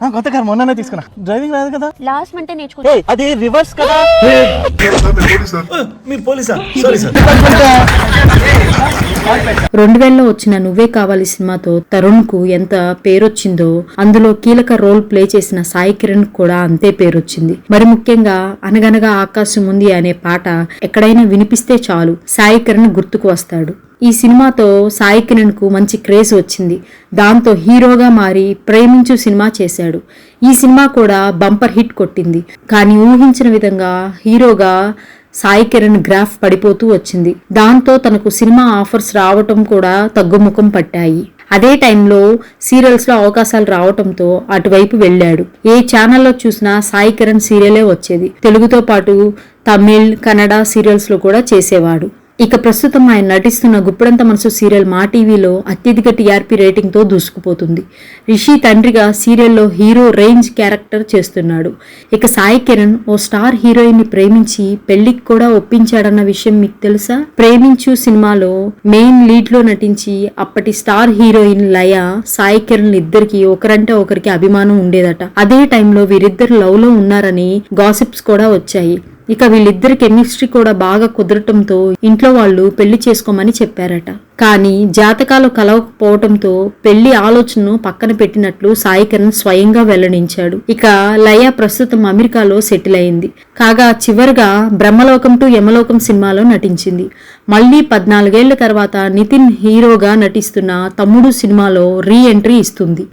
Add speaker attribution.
Speaker 1: ఆ, కొత్త కార్ మొన్ననే తీసుకున్నా. డ్రైవింగ్ రాదు కదా?
Speaker 2: లాస్ట్
Speaker 1: ఏ అది రివర్స్ కదా?
Speaker 3: మీరు పోలీసా? సారీ సార్
Speaker 4: రెండు వేలలో వచ్చిన నువ్వే కావాలి సినిమాతో తరుణ్కు ఎంత పేరొచ్చిందో అందులో కీలక రోల్ ప్లే చేసిన సాయి కిరణ్ కూడా అంతే పేరొచ్చింది. మరి ముఖ్యంగా అనగనగా ఆకాశం ఉంది అనే పాట ఎక్కడైనా వినిపిస్తే చాలు సాయి కిరణ్ గుర్తుకు వస్తాడు. ఈ సినిమాతో సాయి కిరణ్కు మంచి క్రేజ్ వచ్చింది. దాంతో హీరోగా మారి ప్రేమించు సినిమా చేశాడు. ఈ సినిమా కూడా బంపర్ హిట్ కొట్టింది. కానీ ఊహించిన విధంగా హీరోగా సాయి కిరణ్ గ్రాఫ్ పడిపోతూ వచ్చింది. దాంతో తనకు సినిమా ఆఫర్స్ రావటం కూడా తగ్గుముఖం పట్టాయి. అదే టైంలో సీరియల్స్లో అవకాశాలు రావటంతో అటువైపు వెళ్ళాడు. ఏ ఛానల్లో చూసినా సాయి కిరణ్ సీరియలే వచ్చేది. తెలుగుతో పాటు తమిళ్ కన్నడ సీరియల్స్లో కూడా చేసేవాడు. ఇక ప్రస్తుతం ఆయన నటిస్తున్న గుప్పడంత మనసు సీరియల్ మా టీవీలో అత్యధిక టీఆర్పీ రేటింగ్తో దూసుకుపోతుంది. రిషి తండ్రిగా సీరియల్లో హీరో రేంజ్ క్యారెక్టర్ చేస్తున్నాడు. ఇక సాయి కిరణ్ ఓ స్టార్ హీరోయిన్ని ప్రేమించి పెళ్ళికి కూడా ఒప్పించాడన్న విషయం మీకు తెలుసా? ప్రేమించు సినిమాలో మెయిన్ లీడ్లో నటించి అప్పటి స్టార్ హీరోయిన్ లయ సాయి కిరణ్ ఇద్దరికి ఒకరంటే ఒకరికి అభిమానం ఉండేదట. అదే టైంలో వీరిద్దరు లవ్లో ఉన్నారని గాసిప్స్ కూడా వచ్చాయి. ఇక వీళ్ళిద్దరి కెమిస్ట్రీ కూడా బాగా కుదరటంతో ఇంట్లో వాళ్ళు పెళ్ళి చేసుకోమని చెప్పారట. కానీ జాతకాలు కలవకపోవటంతో పెళ్ళి ఆలోచనను పక్కన పెట్టినట్లు సాయి కిరణ్ స్వయంగా వెల్లడించాడు. ఇక లయ ప్రస్తుతం అమెరికాలో సెటిల్ అయింది. కాగా చివరిగా బ్రహ్మలోకం టు యమలోకం సినిమాలో నటించింది. మళ్ళీ పద్నాలుగేళ్ళ తర్వాత నితిన్ హీరోగా నటిస్తున్న తమ్ముడు సినిమాలో రీ ఎంట్రీ ఇస్తుంది.